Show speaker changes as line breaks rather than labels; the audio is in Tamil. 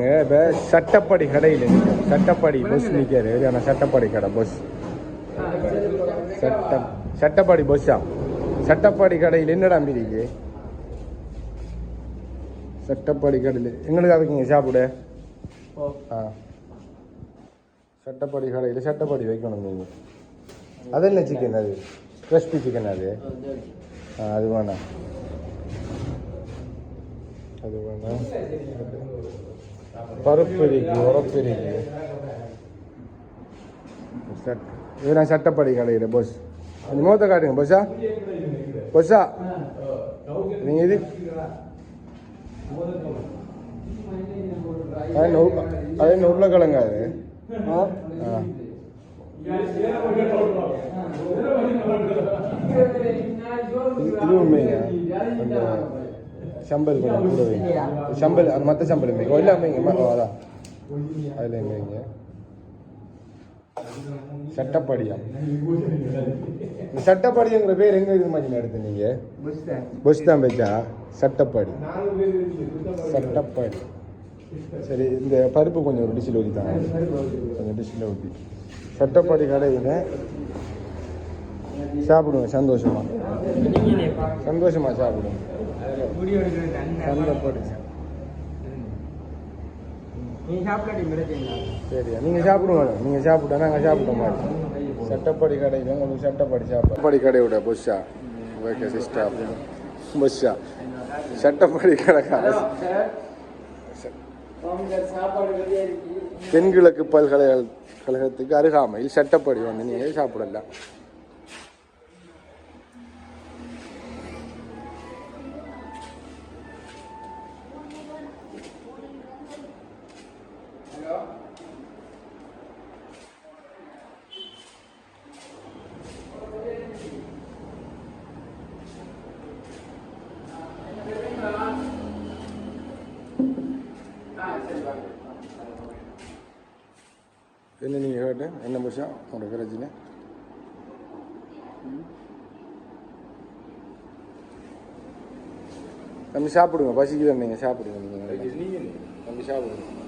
இப்போ சட்டப்படி கடையில் சட்டப்படி பஸ் நிற்காரு ஆனால் சட்டப்படி கடை பஸ் சட்ட சட்டப்படி பஸ்ஸா சட்டப்படி கடையில் என்னடா பிரிக்கு சட்டப்படி கடையில் எங்களுக்கு அதுக்குங்க சாப்பிடு. ஆ. சட்டப்படி கடையில் சட்டப்படி வைக்கணும் நீங்கள் அது என்ன சிக்கன் அது? கிறிஸ்பி சிக்கன் அது? ஆ அது வேணாம். அது வேணாம். பருப்பு இருக்கு சட் இதெல்லாம் சட்டப்படி கடையில் பஸ் அந்த முகத்தை காட்டுங்க பஸ்ஸா பஸ்ஸா நீங்கள் இது? அது என்ன உருளைக்கிழங்க அது ஆ. இது உண்மையா? கொஞ்சம் சம்பல் கொஞ்சம் கூட வைங்க சம்பல் அது மற்ற சம்பல் வைங்க எல்லாம் வைங்க அதான். அதில் வைங்க சட்டப்படியா? சட்டப்படிங்கிற பேர் எங்க இது மாதிரி எடுத்து நீங்க புஷ் தான் பேச்சா சட்டப்படி. சட்டப்படி. சரி இந்த பருப்பு கொஞ்சம் ஒரு டிஷ்ஷில் ஊற்றி தாங்க கொஞ்சம் டிஷ்ஷில் ஊற்றி சட்டப்படி கடையில் சாப்பிடுங்க சந்தோஷமா. சந்தோஷமா சாப்பிடுங்க சந்தப்படி
நீ சாப்பிடாட்டி மிரட்டீங்களா
சரியா. நீங்கள் சாப்பிடுங்க நீங்கள் சாப்பிட்டா நாங்கள் சாப்பிட மாட்டோம். சட்டப்படி கடையில் உங்களுக்கு சட்டப்படி சாப்பிட கடையோட பொஸ்ஸா ஓகே சிஸ்டர். பொஸ்ஸா சட்டப்படி கடை
சாப்பாடு ரெடியா இருக்கு.
தென்கிழக்கு பல்கலைக்கழகத்துக்கு அருகாமையில் சட்டப்படி வந்து நீங்கள் சாப்பிடலாம். என்ன நீங்கள் கேட்டு என்ன பஸ்ஸா உங்களோட பிரச்சனை தம்பி சாப்பிடுங்க பசிக்குது நீங்கள் சாப்பிடுங்க நீங்கள் தம்பி சாப்பிடுங்க.